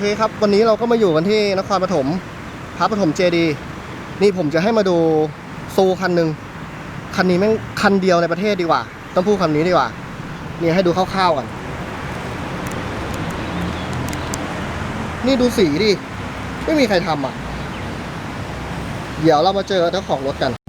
เคครับ วันนี้เราก็มาอยู่กันที่นครปฐมพระปฐมเจดีนี่ผมจะให้มาดูซูคันหนึ่งคันนี้แม่งคันเดียวในประเทศดีกว่า ต้องพูดคำนี้ดีกว่านี่ให้ดูคร่าวๆก่อนนี่ดูสีดิ ไม่มีใครทำอะ เดี๋ยวเรามาเจอเจ้าของรถกัน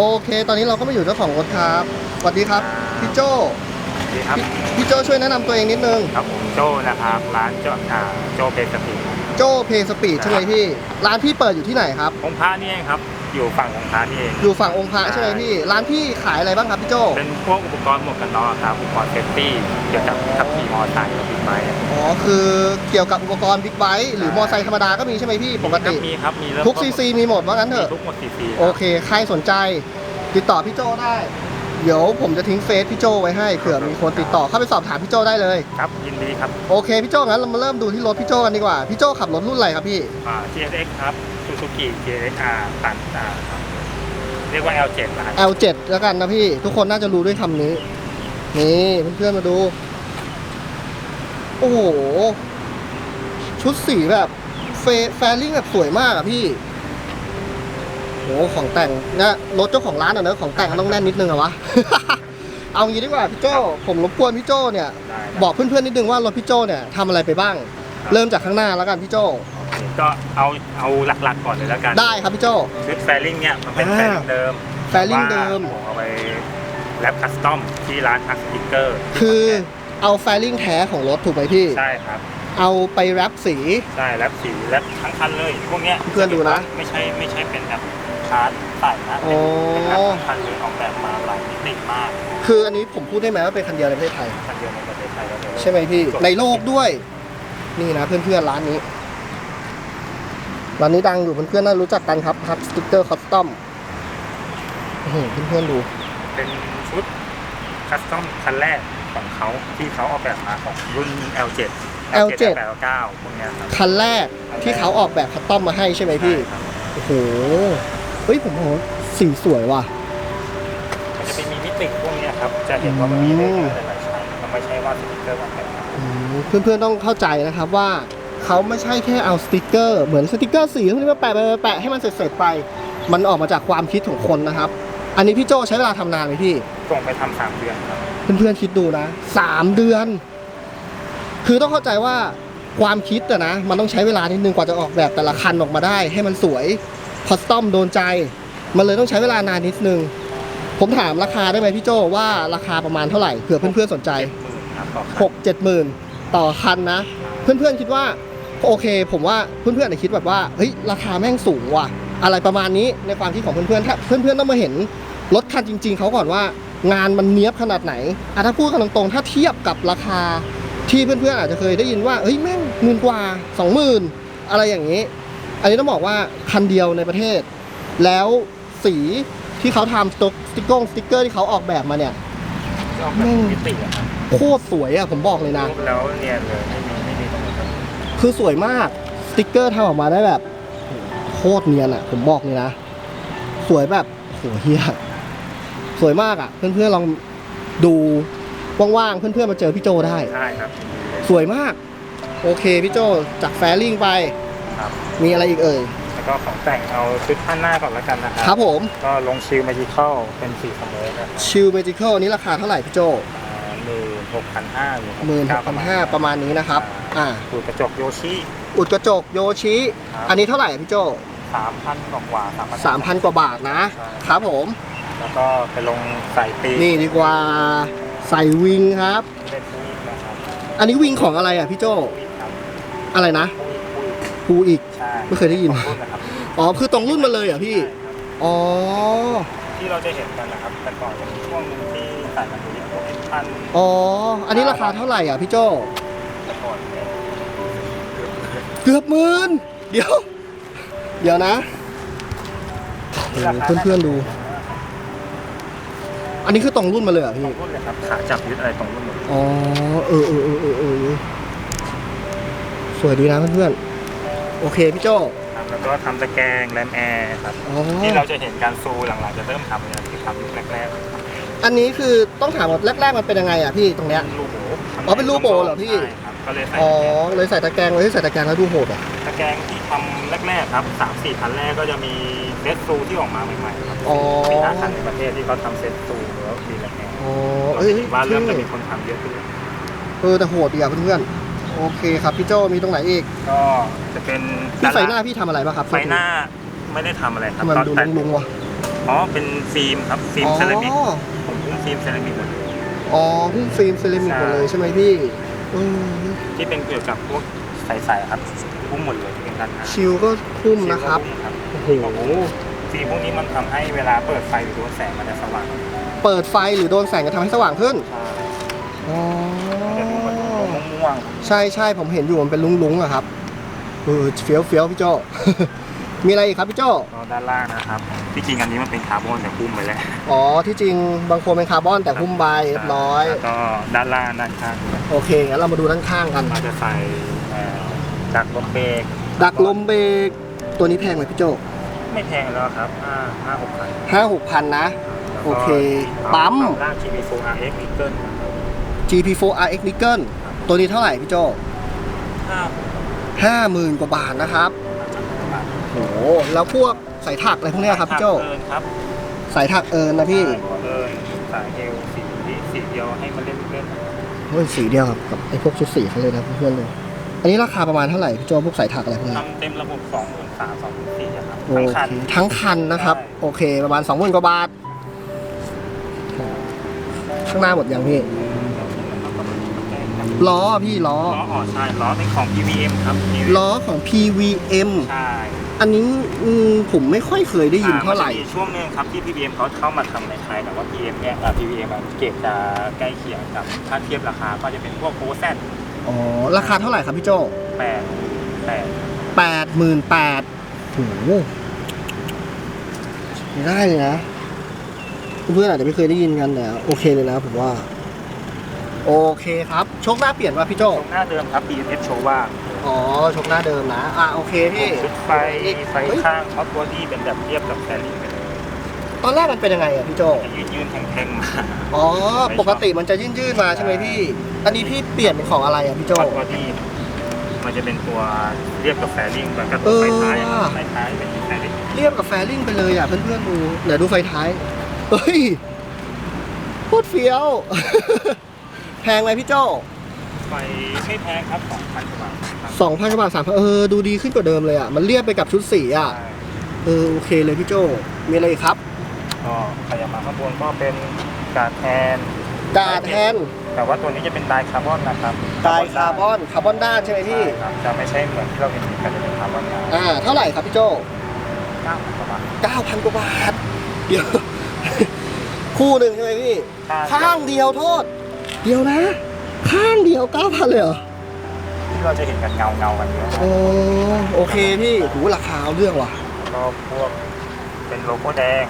โอเค ตอนนี้เราก็มาอยู่เจ้าของรถครับสวัสดีครับพี่โจสวัสดีครับพี่พี่โจช่วยแนะนำตัวเองนิดนึง ครับผมโจนะครับ ร้านโจอ่าโจเบสปีโจเพย์สปีดใช่ไหมพี่ ร้านพี่เปิดอยู่ที่ไหนครับ องค์พระนี่เองครับ อยู่ฝั่งองค์พระนี่เองอยู่ฝั่งองค์พระใช่ไหมพี่ ร้านพี่ขายอะไรบ้างครับพี่โจเป็นพวกอุปกรณ์หมวกกันน็อกครับอุปกรณ์เซฟตี้เกี่ยวกับขับขี่มอเตอร์ไซค์กับบิ๊กไบค์อ๋อคือเกี่ยวกับอุปกรณ์บิ๊กไบค์หรือมอเตอร์ไซค์ธรรมดาก็มีใช่ไหมพี่ปกติมีครับมีเริ่มทุกซีซีมีหมดว่างั้นเถมีอะทุกหมดซีซีโอเคใครสนใจ ติดต่อพี่โจได้เดี๋ยวผมจะทิ้งเฟซพี่โจไว้ให้เผื่อมีคนติดต่อเข้าไปสอบถามพี่โจได้เลยครับยินดีครับโอเคพี่โจงั้นเรามาเริ่มดูที่รถพี่โจกันดีกว่าพี่โจขับรถรุ่นอะไรครับพี่อ่า GSX ครับ Suzuki GSR ตันตาครับเรียกว่า L7 นะครับ L7 แล้วกันนะพี่ ทุกคนน่าจะรู้ด้วยคำนี้ นี่เพื่อนๆมาดู โอ้โห ชุดสีแบบเฟแฟริ่งแบบสวยมากอะพี่โหของแต่งนะรถเจ้าของร้านอะเนอะของแต่งมันต้องแน่นนิดนึงอะวะ เอางี้ดีกว่าพี่โจผมรบกวนพี่โจเนี่ย ได้ครับ บอกเพื่อนๆนิดนึงว่ารถพี่โจเนี่ยทำอะไรไปบ้าง เริ่มจากข้างหน้าแล้วกันพี่โจโอเค ก็เอาเอาหลักๆก่อนเลยแล้วกันได้ครับพี่โจ ชุดแฟริ่งเนี่ยมันเป็นอ่า แฟริ่งเดิมแฟริ่งเดิม แต่ว่าผมเอาไปแรปคัสตอมที่ร้านทักสติกเกอร์คือเอาแฟริ่งแท้ของรถถูกไหมพี่ ใช่ครับ เอาไปแรปสี ใช่แรปสีแรปทั้งคันเลย พวกเนี้ยเพื่อนดูนะไม่ใช่ไม่ใช่เป็นแบบคาร์ดใส่นะอ๋เป็นอเป็นแรปทั้งคันเลยออกแบบมาหลายมิติมากคืออันนี้ผมพูดได้ไหมว่าเป็นคันเดียวในประเทศไทย คันเดียวในประเทศไทยแล้วเนี่ย ใช่ไหมพี่ ในโลกด้วย นี่นะเพื่อนๆร้านนี้ ร้านนี้ดังอยู่เพื่อนๆน่ารู้จักกันครับครับสติ๊กเกอร์คัสตอมเพื่อนๆดู เป็นชุดคัสตอมคันแรกของเขาที่เขาออกแบบมาของรุ่น L7 L7 L9 พวกเนี้ยครับคันแรกที่เขาออกแบบคัสตอมมาให้ใช่ไหมพี่ใช่ครับโอ้โหเฮ้ยผมว่าสีสวยว่ะมันจะเป็นมีมิติพวกเนี้ยครับ จะเห็นว่ามันมีเลขหลายๆชั้นมันไม่ใช่ว่าสติกเกอร์ออกแบบมาอืมเพื่อนๆต้องเข้าใจนะครับว่า เขาไม่ใช่แค่เอาสติกเกอร์เหมือนสติกเกอร์สีพวกนี้มาแปะแปะแปะให้มันเสร็จๆไป มันออกมาจากความคิดของคนนะครับ อันนี้พี่โจใช้เวลาทำนานไหมพี่ ส่งไปทำสามเดือนครับ เพื่อนๆคิดดูนะสามเดือน คือต้องเข้าใจว่าความคิดอะนะ มันต้องใช้เวลานิดนึงกว่าจะออกแบบแต่ละคันออกมาได้ ให้มันสวยคอสตอมโดนใจ มันเลยต้องใช้เวลานานนิดนึง ผมถามราคาได้ไหมพี่โจว่าราคาประมาณเท่าไหร่เผื่อเพื่อนๆสนใจเจ็ดหมื่นครับต่อคันหกเจ็ดหมื่นต่อคันนะ เพื่อนๆคิดว่า โอเค ผมว่าเพื่อนๆอาจจะคิดแบบว่าเฮ้ยราคาแม่งสูงว่ะ อะไรประมาณนี้ในความคิดของเพื่อนๆถ้าเพื่อนๆต้องมาเห็นรถคันจริง ๆเขาก่อนว่างานมันเนี้ยบขนาดไหนอะถ้าพูดกันตรงๆถ้าเทียบกับราคาที่เพื่อนๆอาจจะเคยได้ยินว่าเฮ้ยแม่งหมื่นกว่าสองหมื่นอะไรอย่างนี้ อันนี้ต้องบอกว่าคันเดียวในประเทศ แล้วสีที่เขาทำสติ๊กสติ๊กเกอร์สติ๊กเกอร์ที่เขาออกแบบมาเนี่ยออกแบบมิติอะครับโคตรสวยอะผมบอกเลยนะรูปแล้วเนียนเลย ครับคือสวยมาก สติกเกอร์ทำออกมาได้แบบโคตรเนียนอะ ผมบอกเลยนะ สวยแบบโหเฮียสวยมากอะ เพื่อนๆลองดูว่างๆเพื่อนๆมาเจอพี่โจได้ ใช่ครับสวยมาก โอเคพี่โจจากแฟริ่งไป ครับ มีอะไรอีกเอ่ย แล้วก็ของแต่งเอาชุดท่านหน้าก่อนแล้วกันนะคครัรับบผม ก็ลงชิลมาจิคอลเป็นสีสโมกนะครับชิลเมจิคอลนี้ราคาเท่าไหร่พี่โจ หมื่นหกพันห้าอยู่ครับหมื่นหกพันห้าประมาณนี้นะครับ อ่าดูกระจกโยชิ อุดกระจกโยชิครับอันนี้เท่าไหร่อะพี่โจสามพันกว่าสามพันสามพันกว่าบาทนะใช่ครับผม แล้วก็ไปลงใส่ปีกนี่ดีกว่าใส่วิงครับเป็นปีกนะครับอันนี้วิงของอะไรอะพี่โจปีกครับอะไรนะปีกปีกภูอีกใช่ไม่เคยได้ยินของรุ่นนะครับอ๋อคือตรงรุ่นมาเลยเหรอะพี่ใช่ครับอ๋อ ที่เราจะเห็นกันนะครับแต่ก่อนจะมีช่วงหนึงที่ใส่กันอยู่ที่ตัวเอ็น พันอ๋อ อันนี้ราคาเท่าไหร่อะพี่โจแต่ก่อนเนี่ยเกือบหมื่นเดี๋ยว เดี๋ยวนะราคาเพื่อนๆดู อันนี้คือตรงรุ่นมาเลยเหรอะตพี่รงรุ่นเลยครับขาจับยึดอะไรตรงรุ่นหมดเลยอ๋อ เออเออเออเออเออสวยดีนะเพื่อนๆ โอเคพี่โจครับแล้วก็ทำตะแกรงแรมแอร์ครับ อ๋อ ที่เราจะเห็นการซูหลังๆจะเริ่มทำเนี่ยคือทำยุคแรกๆทำเองอันนี้คือต้องถามว่าแรกๆมันเป็นยังไงอะพี่ตรงเนี้ยเป็นรูโบอ๋อเป็นรูโบเหรอพี่ ใช่ครับก็เลยใส่อ๋อตะแกรงเลยใส่ตะแกรงไว้ที่ใส่ตะแกรงแล้วดูโหดอะตะแกรงที่ทำแรกๆครับสามสี่คันแรกก็จะมีเซตซูที่ออกมาใหม่ๆครับอ๋อมีห้าคันในประเทศที่เขาทำเซตซูหรือว่ามีแรมแอร์อ๋อเราเอ้ยจะเห็นว่าเริ่มจะท่มีคนทำเยอะขึ้น เออแต่โหดดีอะเพื่อนๆโอเคครับพี่โจมีตรงไหนอีกก็จะเป็นพี่ไฟหน้าพี่ทำอะไรบ้างครับไฟหน้าไม่ได้ทำอะไรครับทำไมมันดูแต่ลุงๆวะอ๋อเป็นฟิล์มครับฟิล์มเซรามิก อ๋อผมพุ่ง ฟิล์มเซรามิกหมดเลยอ๋อหุ้มฟิล์มเซรามิกหมดเลยใช่ไหมพี่เออที่เป็นเกี่ยวกับพวกใสๆครับพุ่งหมดเลยที่เป็นด้านหน้าชิลก็หุ้มนะครับโอ้โหฟิล์มพวกนี้มันทำให้เวลาเปิดไฟหรือโดนแสงมันจะสว่าง เปิดไฟหรือโดนแสงจะทำให้สว่างขึ้นอ๋อมันจะดูเหมือนม่วงใช่ใช่ผมเห็นอยู่มันเป็นลุงๆอะครับเออเฟี้ยวเฟี้ยวพี่โจ มีอะไรอีกครับพี่โจๆก็ด้านล่างนะครับที่จริงอันนี้มันเป็นคาร์บอนแต่พุ่มไปแล้วอ๋อที่จริงบางคนเป็นคาร์บอนแต่หุ้มใบเรียบร้อยแล้วก็ด้านล่างด้านข้างด้วยโอเคงั้นเรามาดูด้านข้างกันเราจะใส่เอ่อดักลมเบรกดักลมเบรกตัวนี้แพงไหมพี่โจไม่แพงแล้วครับห้าห้าหกพันห้าหกพันนะโอเคปั๊มล่าง GP4 RX Eagle GP4 RX Nickel ตัวนี้เท่าไหร่พี่โจห้าห้าหมื่นกว่าบาทนะครับโห แล้วพวกสายถักอะไรพวกเนี้ยครับพี่โจเอินครับสายถักเอิญนะพี่ใช่หัวเอินสายเอวสีสีเดียวให้มันเล่นเล่นเฮ้ยสีเดียวกับกับไอ้พวกชุดสีเขาเลยนะเพื่อนๆเลย อันนี้ราคาประมาณเท่าไหร่พี่โจพวกสายถักอะไรพวกนี้ ทำเต็มระบบ2 3 0 0 0 2 4ครับโอทั้งเคคัน ทั้งคันนะครับ ใช่ โอเค ประมาณสองหมื่นกว่าบาท ข้างหน้าหมดยังพี่ ล้อพี่ล้อล้ออ๋อใช่ล้อเป็นของ PVM ครับ PVM ล้อของ PVM ใช่ อันนี้อืมผมไม่ค่อยเคยได้ยินเท่าไหร่ อ่มันจะมีช่วงหนึงครับที่ PVM เขาเข้ามาทำในไทยแต่ว่า PM เนี่ยอ่า PVM อะเกรดจะใกล้เคียงกับถ้าเทียบราคาก็จะเป็นพวกโคแซนอ๋อ ราคาเท่าไหร่ครับพี่โจแปดแปดแปดหมื่นแปดโหไม่ได้เลยนะ เพื่อนๆอาจจะไม่เคยได้ยินกันแต่โอเคเลยนะผมว่า โอเคครับ โชคหน้าเปลี่ยนว่าพี่โจ ตรงหน้าเดิมครับ BMS โชว่า อ๋อโชคหน้าเดิมนะอะโอเคพี่ชุดไฟไฟเฮ้ยข้างท็อปบอดี้เป็นแบบเรียบกับแฟลิงไปเลยตอนแรกมันเป็นยังไงอะพี่โจจะยืนยืนๆแข็งๆมาอ๋อปกติมันจะยื่นๆมาใช่ไหมพี่ อันนี้พี่เปลี่ยนเป็นของอะไรอะพี่โจท็อปบอดี้มันจะเป็นตัวเรียบกับแฟลิงแบบกับเอตัวอไฟท้ายอะว่ะไฟท้ายเป็นแฟลิงเรียบกับแฟริ่งไปเลยอะเพื่อนๆดูเดี๋ยวดูไฟท้ายเฮ้ยโคตรเฟี้ยวแพงไหมพี่โจ ไฟไม่แพงครับ2,000กว่าบาทครับสองพันกว่าบาทสามพันเออ ดูดีขึ้นกว่าเดิมเลยอะ มันเรียบไปกับชุดสีอะ ใช่เออ โอเคเลยพี่โจ มีอะไรอีกครับ ก็ขยับมาข้างบนก็เป็นกาดแทน กาดแทนแต่ว่าตัวนี้จะเป็นไดคาร์บอนนะครับไดคาร์บอนคาร์บอนด้านใช่ไหมพี่ ใช่ครับจะไม่ใช่เหมือนที่เราเห็นกันจะเป็นคาร์บอนด้านอ่า เท่าไหร่ครับพี่โจ เก้าพันกว่าบาทเก้าพันกว่าบาท เดี๋ยว คู่หนึ่งใช่ไหมพี่ ข้างเดียวโทษ เดียวนะ ข้างเดียวเก้าพันเลยเหรอที่เราจะเห็นกันเงาเงาๆกันเยอะโอ้โอเคพี่หูราคาเอาเรื่องว่ะก็พวกเป็นโลโก้แดง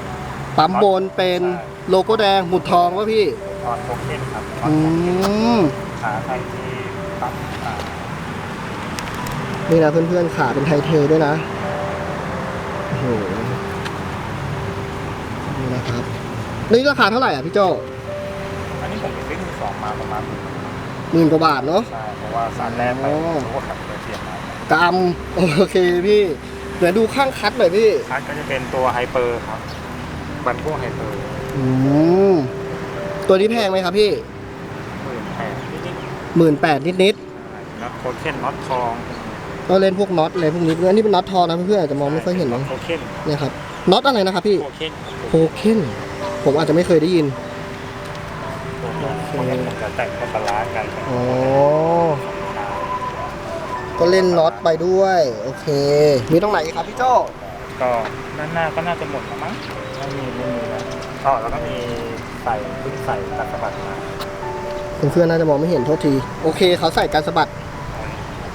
ปั๊มบนเป็นโลโก้แดงหมุดทองวะพี่ออนโทเค็นครับออนอืโทเค็นม ขาไทยที่ปั๊มอ่านี่นะเพื่อนๆขาเป็นไทเทลด้วยนะ โอ้โห นี่นะครับ นี่ราคาเท่าไหร่อะพี่โจอันนี้ผมไปซื้อมือสองมาประมาณ หมื่นกว่าบาทเนาะ ใช่เพราะว่าสารแรกไปอ๋อรู้ว่าขับเรือเทียมมากรรมโอเคพี่เดี๋ยวดูข้างคัดหน่อยพี่คัสก็จะเป็นตัวไฮเปอร์ครับบันพวกไฮเปอร์อืมตัวนี้แพงไหมครับพี่หมื่นแปดนิดหมื่นแปดนิดๆแล้วโคเคนน็อตทองๆก็เล่นพวกน็อตอะไรพวกนี้อันนี้เป็นน็อตทอนะเพื่อนๆอาจจะมองไม่ค่อยเห็นมั้งโคเคนเนี่ยครับน็อตอะไรนะครับพี่โคเคนโคเคนผมอาจจะไม่เคยได้ยินโค เคนผมจะแต่งก็ปลาร้ากันอ๋อก็เล่นน็อตไปด้วย โอเค มีตรงไหนอีกครับพี่โจก็ด้านหน้าก็น่าจะหมดแล้วมั้งไม่มีไม่มีแล้วอ๋อแล้วก็มีใส่เพิ่งใส่ตัดสะบัดมาเพื่อนๆน่าจะมองไม่เห็นโทษที โอเคเขาใส่การสะบัด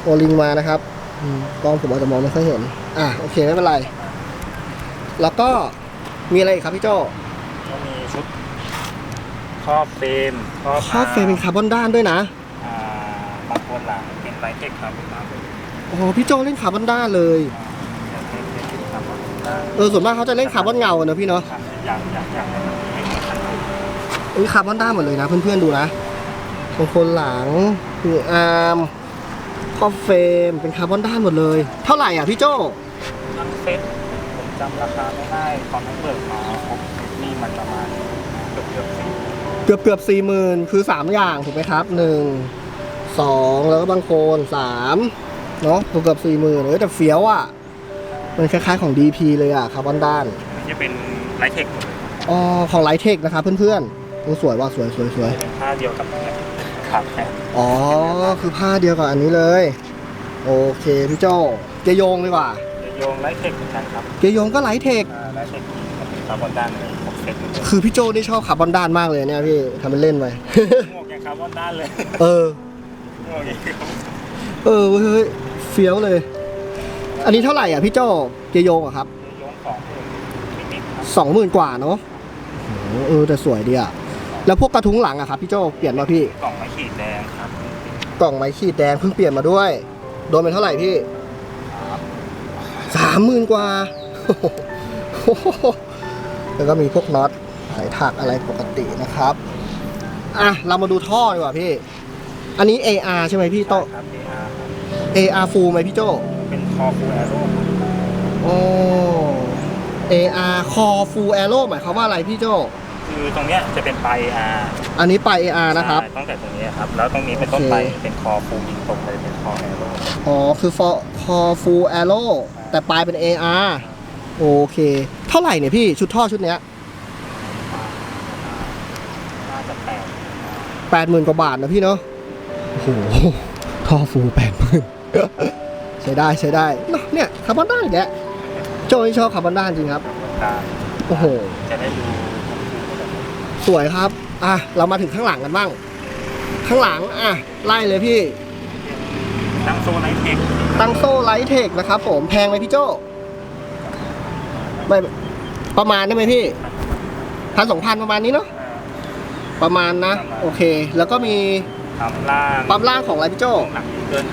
โอลิงมานะครับอืมกล้องผมอาจจะมองไม่ค่อยเห็น อะโอเคไม่เป็นไร แล้วก็มีอะไรอีกครับพี่โจก็มีชุด ครอบเฟรมครอบครอบเฟรมเป็นคาร์บอนด้านด้วยนะอ่าบางคนหลังเป็นไลท์เทคครับลูกค้าเป็นอ๋อพี่โจเล่นคาร์บอนด้านเลยเป็นเป็นเป็นคาร์บอนได้เออส่วนมากเขาจะเล่นคาร์บอนเงาอะเนอะพี่เนาะครับอย่างอย่างอย่างไม่เหมือนกันเลยอุ้ยคาร์บอนด้านหมดเลยนะ เพื่อนๆดูนะบางคนหลังคืออาร์มครอบเฟรมเป็นคาร์บอนด้านหมดเลย เท่าไหร่อะพี่โจทั้งเซ็ตผมจำราคาไม่ได้ตอนนั้นเบิกมาครบเซ็ตนี่มันประมาณ เกือบเกือบสี่หมื่นคือสามอย่างถูกไหมครับหนึ่งสองแล้วก็บางโคนสามเนาะเกือบเกือบสี่หมื่นเออแต่เฟี้ยวอะ มันคล้ายๆของ DP เลยอะคาร์บอนด้าน มันจะเป็นไลท์เทคหมดเลยอ๋อของไลเทคนะครับเพื่อนๆโอ้สวยว่ะสวยสวยสวยเป็นผ้าเดียวกับเนี่ยครับเนี่ยอ๋อ คือผ้าเดียวกับอันนี้เลย โอเคพี่โจเกยงดีกว่าจะโยงไลท์เทคเหมือนกันครับเกยงก็ไลเทคอ่าไลท์เทคมันเป็นคาร์บอนด้านเลย ครบเซ็ตเลยคือพี่โจนี่ชอบคาร์บอนด้านมากเลยเนี่ยพี่ทำเป็นเล่นไป หมวกยังคาร์บอนด้านเลยเออ หมวกยังเออเว้ยเฮ้ยเฟี้ยวเลย อันนี้เท่าไหร่อะพี่โจเกยงอะครับโยงของนิดๆครับสองหมื่นกว่าเนาะโอ้โหเออแต่สวยดีอะแล้วพวกกระทุ้งหลังอะครับพี่โจเปลี่ยนมาพี่ กล่องไม้ขีดแดงครับกล่องไม้ขีดแดงเพิ่งเปลี่ยนมาด้วย โดนไปเท่าไหร่พี่สามหมื่นกว่าโอ้โห แล้วก็มีพวกน็อตสายถักอะไรปกตินะครับอะเรามาดูท่อดีกว่าพี่ อันนี้ AR ใช่ไหมพี่โตะครับ AR ครับ AR full ไหมพี่โจเป็นคอฟูแอโร่โอ้ AR core full arrow หมายความว่าอะไรพี่โจคือตรงเนี้ยจะเป็นปลาย AR อันนี้ไป AR นะครับ ใช่ตั้งแต่ตรงนี้ครับ แล้วตรงนี้เป็นต้นไปโอเค เป็นคอฟูยิงตรงเลยเป็นคอแอโร่ อ๋อ คือ for core full arrow แต่ปลายเป็น AR โอเค เท่าไหร่เนี่ยพี่ชุดท่อชุดเนี้ยน่าจะแปดแปดหมื่นกว่าบาทนะพี่เนาะโอ้โหท่อฟูแปดหมื่นใช้ได้ใช้ได้เนอะเนี่ยคาร์บอนด้านอีกแล้วโจนี่ชอบคาร์บอนด้านจริงครับ ตามโอ้โห จะได้ดูสวยครับ อะ เรามาถึงข้างหลังกันบ้าง ข้างหลัง อะ ไล่เลยพี่ตั้งโซนไนเทค ตั้งโซ่ไลท์เทคนะครับผม แพงไหมพี่โจ ไม่ประมาณได้ไหมพี่พันสองพันประมาณนี้เนาะประมาณนะ โอเค แล้วก็มีทำล่างปั๊มล่างของอะไรพี่โจหนักเกิน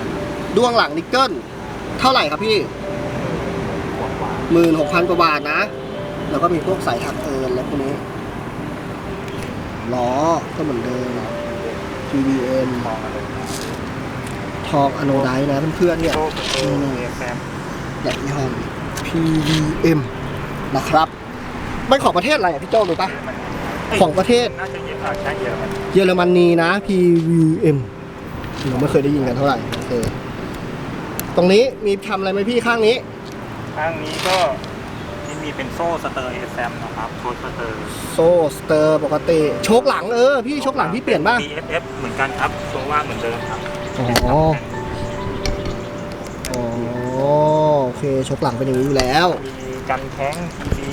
ดวงหลังนิกเกิลเท่าไหร่ครับพี่กว่ากว่าหมื่นหกพันกว่าบาทนะ แล้วก็มีพวกสายถักเอินแล้วพวกนี้ล้อก็เหมือนเดิม PBM มองอะไรทองอโนไดนะเพื่อนๆเนี่ยโชคโชคเอฟแอมแบบยี่ห้อ PVM นะครับเป็นของประเทศอะไรอะพี่โจ้รู้ปะของประเทศ น่าจะเยอะอะใช่เยอะมันเยอรมนีนะ PVM เราไม่เคยได้ยินกันเท่าไหร่โอเคตรงนี้มีทำอะไรไหมพี่ข้างนี้ ข้างนี้ก็ที่มีเป็นโซ่สเตอร์เอฟแอมนะครับโค้ดสเตอร์โซ่สเตอร์ปกติ โชคหลังเออ พี่โชคหลังพี่เปลี่ยนบ้าง PFF เหมือนกันครับตัวว่างเหมือนเดิมครับอ๋อ อ๋อ โอเคโชคหลังเป็นอย่างนี้อยู่แล้ว มี กันแข้งมี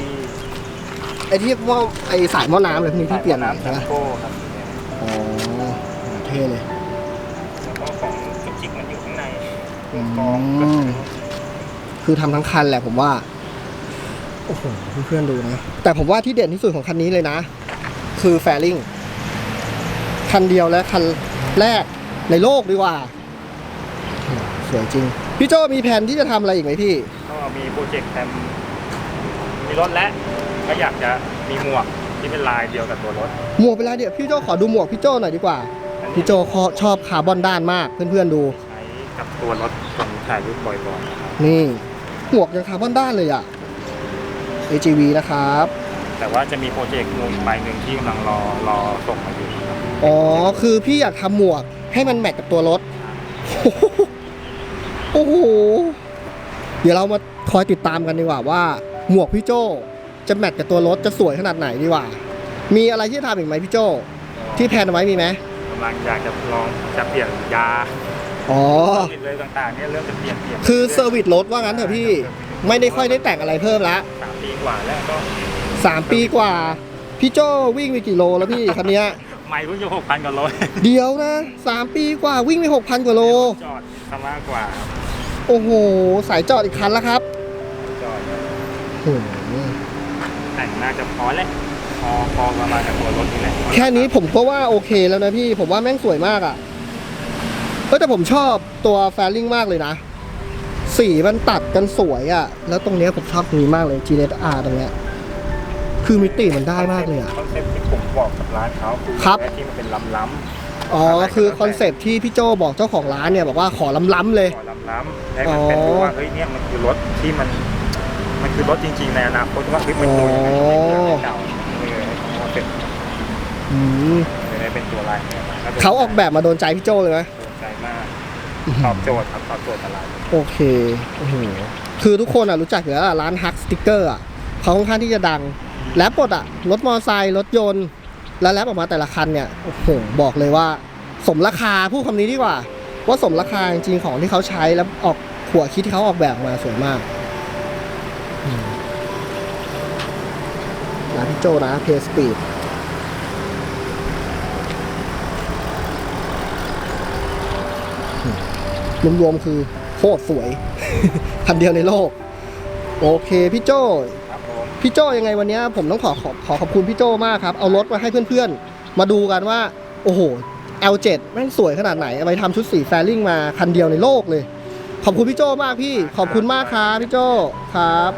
ไอ้ที่ว่าไอ้สายหม้อน้ำอะไรพวกนี้พี่เปลี่ยนน้ำใช่แชไหมมโก้ครับอ๋อเท่เลยแล้วก็ของจุกจิกมันอยู่ข้างในอืกองมคือทำทั้งคันแหละผมว่า โอ้โหเพื่อนๆดูนะ แต่ผมว่าที่เด่นที่สุดของคันนี้เลยนะ คือแฟริงคันเดียวและคันแรกในโลกดีกว่าโอ้โหสวยจริง พี่โจมีแผนที่จะทำอะไรอีกไหมพี่ ก็มีโปรเจกต์แทม มีรถและก็อยากจะมีหมวกที่เป็นลายเดียวกับตัวรถ หมวกเป็นไรเดี๋ยวพี่โจขอดูหมวกพี่โจหน่อยดีกว่า อันนี้พี่โจชอบคาร์บอนด้านมากเพื่อนๆดู ใช้กับตัวรถตรงถ่ายรูปบ่อยๆนะครับนี่ หมวกยังคาร์บอนด้านเลยอะ AGV นะครับ แต่ว่าจะมีโปรเจกต์มูลใบหนึ่งที่กำลังรอรอส่งมาอยู่ครับอ๋อ คือพี่อยากทำหมวกให้มันแมทกับตัวรถ โอ้โห เดี๋ยวเรามาคอยติดตามกันดีกว่าว่า หมวกพี่โจจะแมทกับตัวรถจะสวยขนาดไหนดีกว่า มีอะไรที่จะทำอีกไหมพี่โจที่แพลนเอาไว้มีไหมกำลังอยากจะลองจะเปลี่ยนยาอ๋อเปลี่ยนเลยต่างๆเนี่ยเริ่มจะเปลี่ยนเปลี่ยนคือเซอร์วิสรถว่างั้นเถอะพี่ไม่ได้ค่อยได้แต่งอะไรเพิ่มละสามปีกว่าแล้วก็สามปีกว่า พี่โจวิ่งไปกี่โลแล้วพี่คันเนี้ยไม่เพิ่งจะหกพันกว่าโลเดียวนะสามปีกว่าวิ่งไปหกพันกว่าโลจอดซะมากกว่าครับโอ้โห สายจอดอีกคันแล้วครับจอดโอ้โห แต่งน่าจะพอแล้วพอพอประมาณกับตัวรถนี่แหละแค่นี้ผมก็ว่าโอเคแล้วนะพี่ ผมว่าแม่งสวยมากอะ่ะเออแต่ผมชอบตัวแฟลิงมากเลยนะ สีมันตัดกันสวยอะ่ะ แล้วตรงเนี้ยผมชอบตรงนี้มากเลย GSR ตรงเนี้ย คือมิติมันได้มากเลยอะ คอนเซ็ปต์ที่ผมบอกกับร้านเขาคือครับแที่มันเป็นล้ำๆอ๋อ คือคอนเซปต์ที่พี่โจบอกเจ้าของร้านเนี่ยบอกว่าขอล้ำๆเลยขอล้ำๆให้มันเป็นรู้ว่าเฮ้ยเนี่ยมันคือรถที่มันมัน คือรถจริงๆในอนาคตว่าเฮ้ยมันตัวยังไงมันเป็นเก่าเออเขาเป็นอืมเลยเป็นตัวลายเนี่ยแล้วเขาออกแบบมาโดนใจพี่โจเลยไหมโดนใจมากตอบโจทย์ครับตอบโจทย์ตลาดโอเคโอ้โหคือทุกคนอะรู้จักอยู่แล้วอะร้านฮักสติกเกอร์อะเขาค่อนข้างที่จะดัง แรปหมดอะรถมอเตอร์ไซค์รถยนต์ แล้วแรปออกมาแต่ละคันเนี่ยโอ้โหบอกเลยว่า สมราคาพูดคำนี้ดีกว่า ว่าสมราคาจริงๆของที่เขาใช้แล้วออกหัวคิดที่เขาออกแบบมาสวยมาก ร้านพี่โจนะเพสปีดรวมๆคือโคตรสวย คันเดียวในโลก โอเคพี่โจครับผมพี่โจยังไงวันเนี้ยผมต้องขอขอขอขอบคุณพี่โจมากครับ เอารถมาให้เพื่อนๆ มาดูกันว่า โอ้โห L7 แม่งสวยขนาดไหนเอาไปทำชุดสีแฟริ่งมาคันเดียวในโลกเลย ขอบคุณพี่โจมากพี่ ขอบคุณมากครับพี่โจครับ